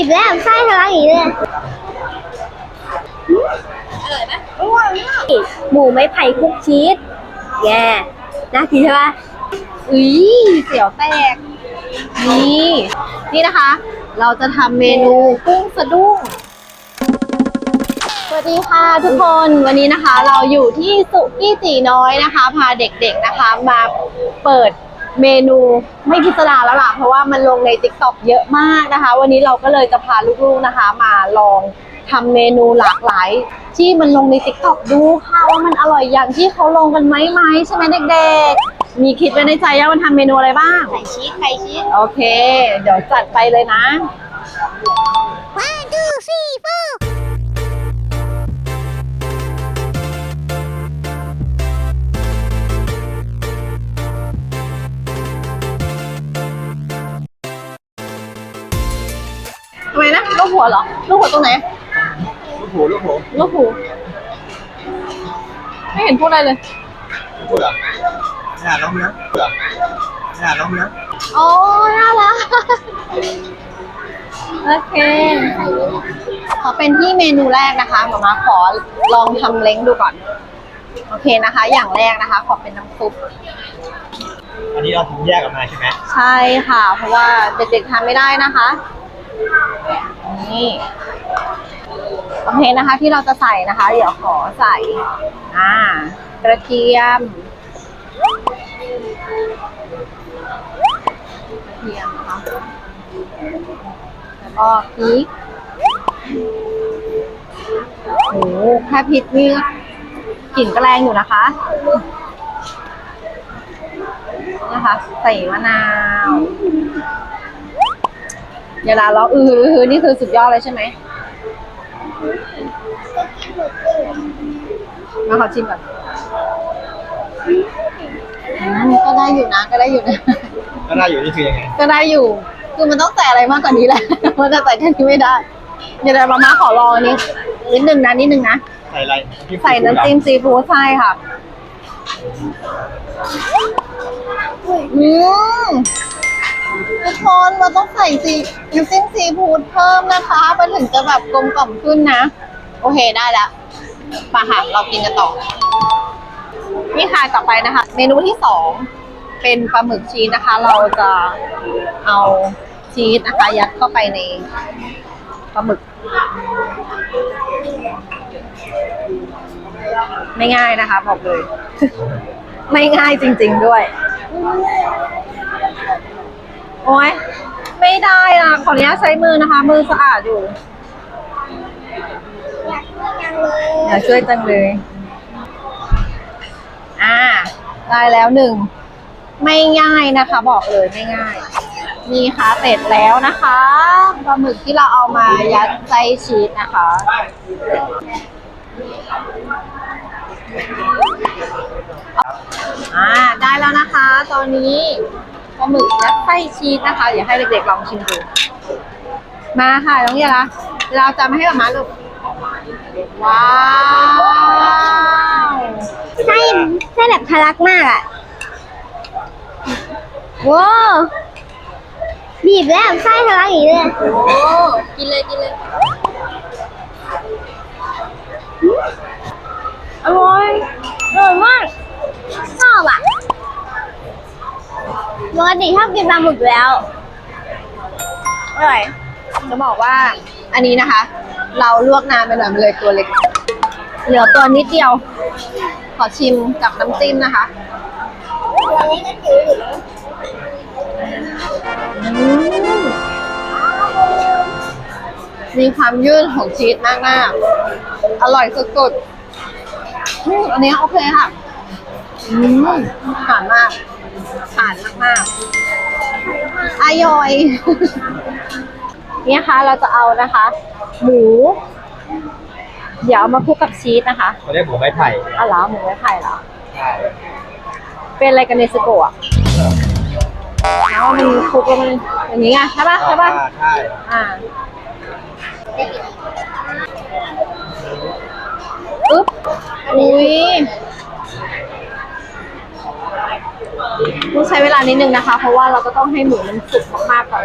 บีบแล้วไส้ทะลักอย่างนี้เลยอร่อยไหมอร่อยมากหมูไม้ไผ่คลุกชีสแย่น่ากินใช่ปะอุ้ยเสียวแตก นี่ นี่นะคะ เราจะทำเมนูกุ้งสะดุ้งสวัสดีค่ะทุกคนวันนี้นะคะ เราอยู่ที่สุกี้ตีน้อยนะคะ พาเด็กๆนะคะมาเปิด เมนูไม่พิสดารแล้วล่ะเพราะว่ามันลงใน t ิ k t o k เยอะมากนะคะ วันนี้เราก็เลยจะพาลูกๆนะคะ มาลองทำเมนูหลากหลาย ที่มันลงใน t ิ k t o k ดูค่ะว่ามันอร่อยอย่างที่เขาลงกันไหมไหมใช่ไหมเด็กๆ มีคิดไว้ในใจยังว่ามันทำเมนูอะไรบ้าง ไข่ชีสไข่ชีสโอเค เดี๋ยวจัดไปเลยนะ one two three four ลูกหัวเหรอ ลูกหัวตรงไหน ลูกหูลูกหูลูกหู ไม่เห็นพูดอะไรเลยลูกหูเหรอไม่น่าร้องนะเหรอไม่น่าร้องนะโอ้น่ารัก โอเค ขอเป็นที่เมนูแรกนะคะหมามาขอลองทำเล้งดูก่อน โอเคนะคะ อย่างแรกนะคะ ขอเป็นน้ำซุป อันนี้เราถึงแยกออกมาใช่ไหมใช่ค่ะ เพราะว่าเด็กๆทานไม่ได้นะคะ นี่โอเคนะคะที่เราจะใส่นะคะ เดี๋ยวขอใส่อ่ากระเทียมกระเทียมนะคะแล้วก็พริกโอ้โหแค่พริกนี่กลิ่นก็แรงอยู่นะคะนะคะ ใส่มะนาว เวลาเราอือหือหือนี่คือสุดยอดเลยใช่ไหมมาขอชิมก่อนอืมก็ได้อยู่นะก็ได้อยู่นะ ก็ได้อยู่นี่คือยังไง ก็ได้อยู่ คือมันต้องใส่อะไรมากกว่านี้แหละมันจะใส่แค่นี้ไม่ได้ เดี๋ยวเดี๋ยวมาม่าขอลองอันนี้นิดนึงนะนิดนึงนะ ใส่อะไร ใส่น้ำจิ้มซีฟู้ดใช่ค่ะ อืม ทุกคนเราต้องใส่ซีน้ำจิ้มซีฟู้ดเพิ่มนะคะมันถึงจะแบบกลมกล่อมขึ้นนะ โอเคได้ล้วปะค่ะเรากินกันต่อนี่ค่ะต่อไปนะคะ เมนูที่สองเป็นปลาหมึกชีสนะคะ เราจะเอาชีสนะคะ ยัดเข้าไปในปลาหมึก ไม่ง่ายนะคะบอกเลย ไม่ง่ายจริง ๆด้วย โอ้ยไม่ได้นะขออนุญาตใช้มือนะคะ มือสะอาดอยู่อยากช่วยจังเลยอย่าช่วยจังเลย อ่า ได้แล้วหนึ่ง ไม่ง่ายนะคะ บอกเลยไม่ง่าย นี่ค่ะเสร็จแล้วนะคะปลาหมึกที่เราเอามายัดไส้ชีสนะคะ อ่า ได้แล้วนะคะ ตอนนี้ ปลาหมึกยัดไส้ชีสนะคะเดี๋ยวให้เด็กๆลองชิมดู มาค่ะน้องเยาละเราจะมาให้แบบมาลูกว้าวไส้ไส้แบบทะลักมากอะว้าวบีบแล้วไส้ทะลักอย่างนี้เลยโอ้กินเลยกินเลยอร่อยอร่อยมากชอบอะ ปกติชอบกินปลาหมึกอยู่แล้ว อร่อย จะบอกว่าอันนี้นะคะ เราลวกนานไปหน่อยมันเลยตัวเล็ก เหลือตัวนิดเดียว ขอชิมกับน้ำจิ้มนะคะอันนี้ก็ถืออยู่อืมมีความยืดของชีสมากมากๆอร่อยสุดๆอืมอันนี้โอเคค่ะ อืมผ่านมาก ผ่านมากๆอร่อย เนี่ยค่ะเราจะเอานะคะ หมู เดี๋ยวเอามาคลุกกับชีสนะคะเขาเรียกหมูไม้ไผ่อ๋อเหรอหมูไม้ไผ่เหรอ ใช่ เป็นอะไรกันเนสโกะแล้วมันคลุกแล้วมันอย่างนี้ไงใช่ป่ะใช่ป่ะใช่อ่าปึ๊บอุ้ย ต้องใช้เวลานิดนึงนะคะ เพราะว่าเราก็ต้องให้หมูมันสุกมากๆก่อน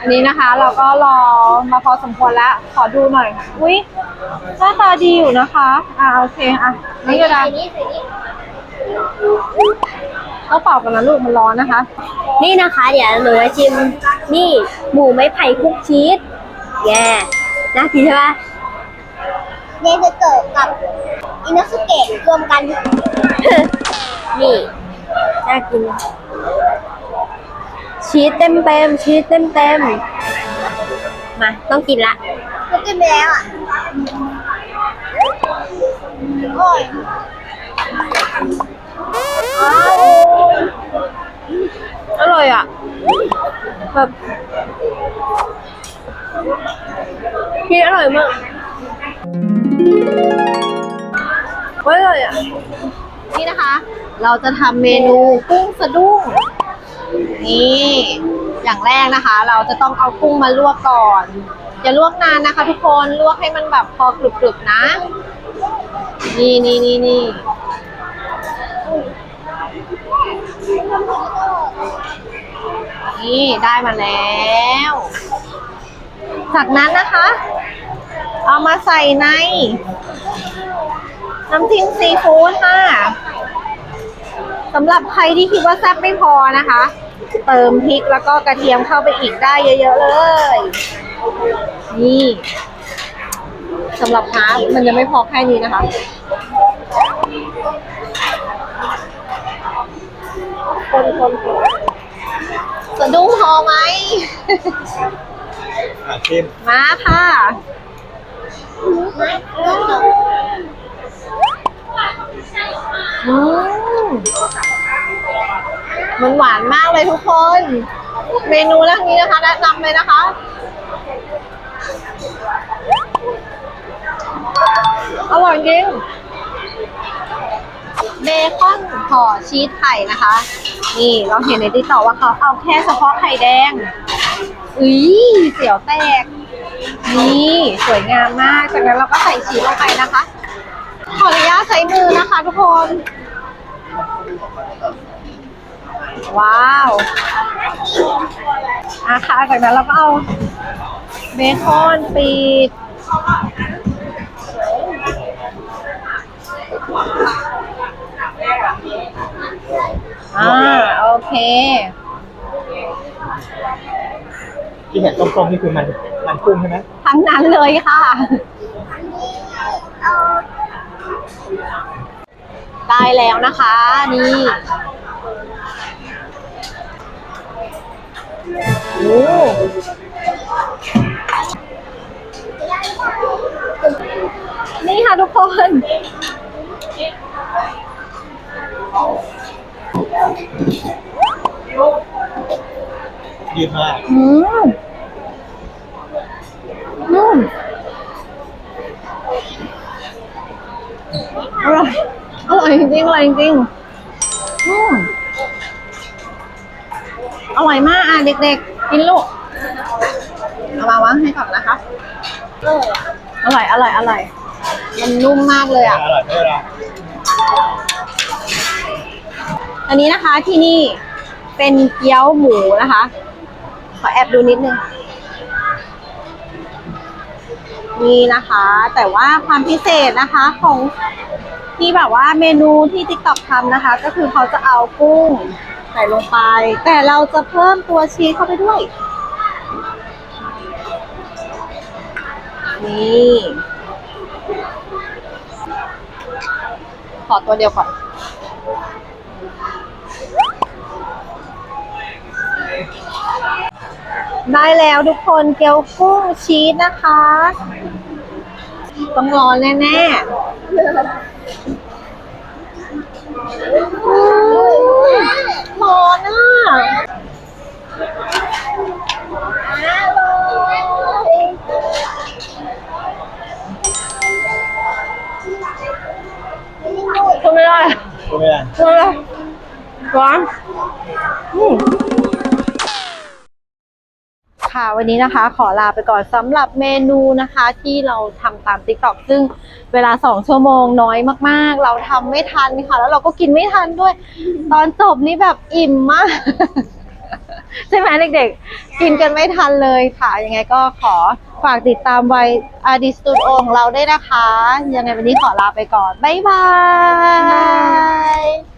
อันนี้นะคะเราก็รอมาพอสมควรแล้ว ขอดูหน่อย อุ้ยหน้าตาดีอยู่นะคะ อ่าโอเคอะนี่ก็ได้ใส่นี่ใส่นี่ต้องเป่ากันนะลูกมันร้อนนะคะ นี่นะคะเดี๋ยวหนูจะชิมนี่หมูไม้ไผ่คลุกชีสแย่น่ากินใช่ปะเนสเกิดกับอินาสุเกะรวมกัน นี่น่ากิน ชีสเต็มเต็มๆชีสเต็มเต็มๆมา ต้องกินละก็กินไปแล้วอะโอ้ยอร่อยอะแบบชีสอร่อยมาก เราจะทำเมนูกุ้งสะดุ้ง นี่ อย่างแรกนะคะ เราจะต้องเอากุ้งมาลวกก่อน อย่าลวกนานนะคะ ทุกคนลวกให้มันแบบพอกรุบๆนะ นี่นี่นี่นี่นี่ได้มาแล้ว จากนั้นนะคะ เอามาใส่ในน้ำจิ้มซีฟู้ดค่ะ สำหรับใครที่คิดว่าแซ่บไม่พอนะคะ เติมพริกแล้วก็กระเทียมเข้าไปอีกได้เยอะๆเลย นี่สำหรับฮาร์ฟมันจะไม่พอแค่นี้นะคะ คนคนคนสะดุ้งพอไหมอะชิมมาค่ะอืม มันหวานมากเลยทุกคน เมนูแรกนี้นะคะแนะนำเลยนะคะ อร่อยจริง เบคอนห่อชีสไข่นะคะ นี่เราเห็นในติ๊กต็อกว่าเขาเอาแค่เฉพาะไข่แดงอุ้ยเสียวแตก นี่สวยงามมาก จากนั้นเราก็ใส่ชีสลงไปนะคะ ขออนุญาตใช้มือนะคะทุกคน ว้าวอะค่ะจากนั้นเราก็เอาเบคอนปิดอ่าโอเค ที่เห็นส้มๆนี่คือมันมันกุ้งใช่ไหมทั้งนั้นเลยค่ะ ได้แล้วนะคะ นี่โอ้นี่ค่ะทุกคนยืดมากอืมอืมอร่อยอ ร่อยจริงๆอร่อยจริงๆอืมอร่อยมากอะเด็กๆ กินลูกเอามาวางให้ก่อนนะคะอร่อยอร่อยอร่อยมันนุ่มมากเลยอะ อร่อยไม่อร่อยอันนี้นะคะที่นี่เป็นเกี๊ยวหมูนะคะ ขอแอบดูนิดนึงนี่นะคะ แต่ว่าความพิเศษนะคะของ ที่แบบว่าเมนูที่ TikTok ทำนะคะ ก็คือเขาจะเอากุ้งใส่ลงไป แต่เราจะเพิ่มตัวชีสเข้าไปด้วย นี่ ขอตัวเดียวก่อนได้แล้วทุกคนเกี๊ยวกุ้งชีสนะคะ ต้องร้อนแน่ ๆ ร้อนอะทนไม่ได้ก็ไม่ได้ทนไม่ได้ร้อนอืม ค่ะ วันนี้นะคะขอลาไปก่อนสำหรับเมนูนะคะที่เราทำตาม t ิ k t o k ซึ่งเวลาสองชั่วโมงน้อยมากๆ เราทำไม่ทันค่ะ แล้วเราก็กินไม่ทันด้วย ตอนจบนี่แบบอิ่มมาก ใช่ไหมเด็กๆ กินกันไม่ทันเลยค่ะยังไงก็ขอฝากติดตามไวอาร์ดีสตูดิโอของเราได้นะคะ ยังไงวันนี้ขอลาไปก่อน บ๊ายบาย